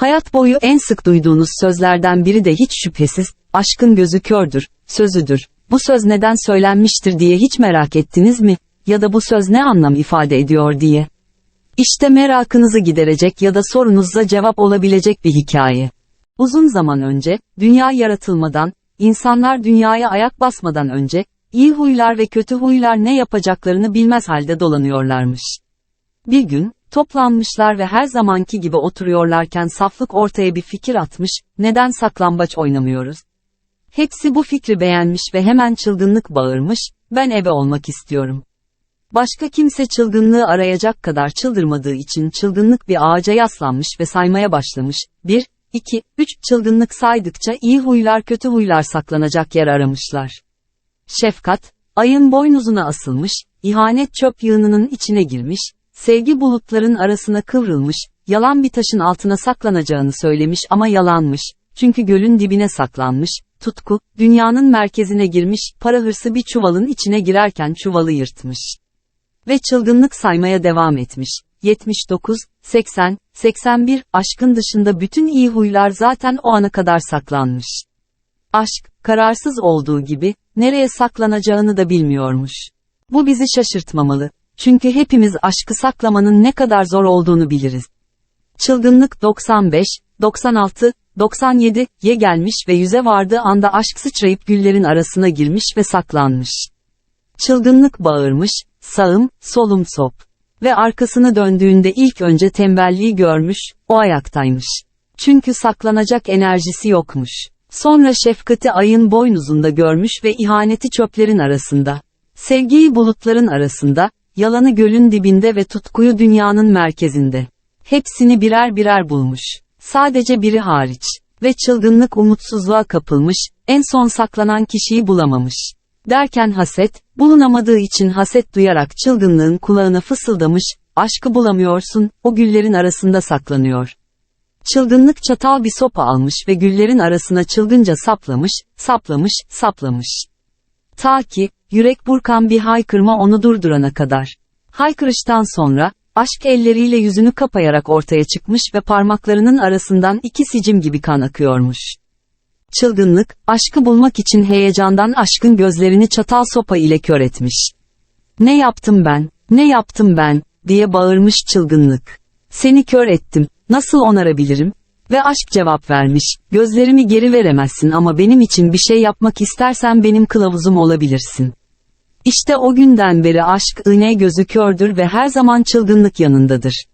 Hayat boyu en sık duyduğunuz sözlerden biri de hiç şüphesiz, aşkın gözü kördür, sözüdür. Bu söz neden söylenmiştir diye hiç merak ettiniz mi? Ya da bu söz ne anlam ifade ediyor diye. İşte merakınızı giderecek ya da sorunuza cevap olabilecek bir hikaye. Uzun zaman önce, dünya yaratılmadan, insanlar dünyaya ayak basmadan önce, iyi huylar ve kötü huylar ne yapacaklarını bilmez halde dolanıyorlarmış. Bir gün, toplanmışlar ve her zamanki gibi oturuyorlarken saflık ortaya bir fikir atmış, neden saklambaç oynamıyoruz? Hepsi bu fikri beğenmiş ve hemen çılgınlık bağırmış, ben ebe olmak istiyorum. Başka kimse çılgınlığı arayacak kadar çıldırmadığı için çılgınlık bir ağaca yaslanmış ve saymaya başlamış. 1, 2, 3 çılgınlık saydıkça iyi huylar kötü huylar saklanacak yer aramışlar. Şefkat, ayın boynuzuna asılmış, ihanet çöp yığınının içine girmiş, sevgi bulutların arasına kıvrılmış, yalan bir taşın altına saklanacağını söylemiş ama yalanmış, çünkü gölün dibine saklanmış, tutku, dünyanın merkezine girmiş, para hırsı bir çuvalın içine girerken çuvalı yırtmış. Ve çılgınlık saymaya devam etmiş. 79, 80, 81, aşkın dışında bütün iyi huylar zaten o ana kadar saklanmış. Aşk, kararsız olduğu gibi, nereye saklanacağını da bilmiyormuş. Bu bizi şaşırtmamalı. Çünkü hepimiz aşkı saklamanın ne kadar zor olduğunu biliriz. Çılgınlık 95, 96, 97'ye gelmiş ve yüze vardığı anda aşk sıçrayıp güllerin arasına girmiş ve saklanmış. Çılgınlık bağırmış, sağım, solum sop. Ve arkasını döndüğünde ilk önce tembelliği görmüş, o ayaktaymış. Çünkü saklanacak enerjisi yokmuş. Sonra şefkati ayın boynuzunda görmüş ve ihaneti çöplerin arasında. Sevgiyi bulutların arasında, yalanı gölün dibinde ve tutkuyu dünyanın merkezinde. Hepsini birer birer bulmuş. Sadece biri hariç. Ve çılgınlık umutsuzluğa kapılmış, en son saklanan kişiyi bulamamış. Derken haset, bulunamadığı için haset duyarak çılgınlığın kulağına fısıldamış, aşkı bulamıyorsun, o güllerin arasında saklanıyor. Çılgınlık çatal bir sopa almış ve güllerin arasına çılgınca saplamış, saplamış, saplamış. Ta ki, yürek burkan bir haykırma onu durdurana kadar. Haykırıştan sonra, aşk elleriyle yüzünü kapayarak ortaya çıkmış ve parmaklarının arasından iki sicim gibi kan akıyormuş. Çılgınlık, aşkı bulmak için heyecandan aşkın gözlerini çatal sopa ile kör etmiş. Ne yaptım ben, ne yaptım ben, diye bağırmış çılgınlık. Seni kör ettim, nasıl onarabilirim? Ve aşk cevap vermiş, gözlerimi geri veremezsin ama benim için bir şey yapmak istersen benim kılavuzum olabilirsin. İşte o günden beri aşk iğne gözü kördür ve her zaman çılgınlık yanındadır.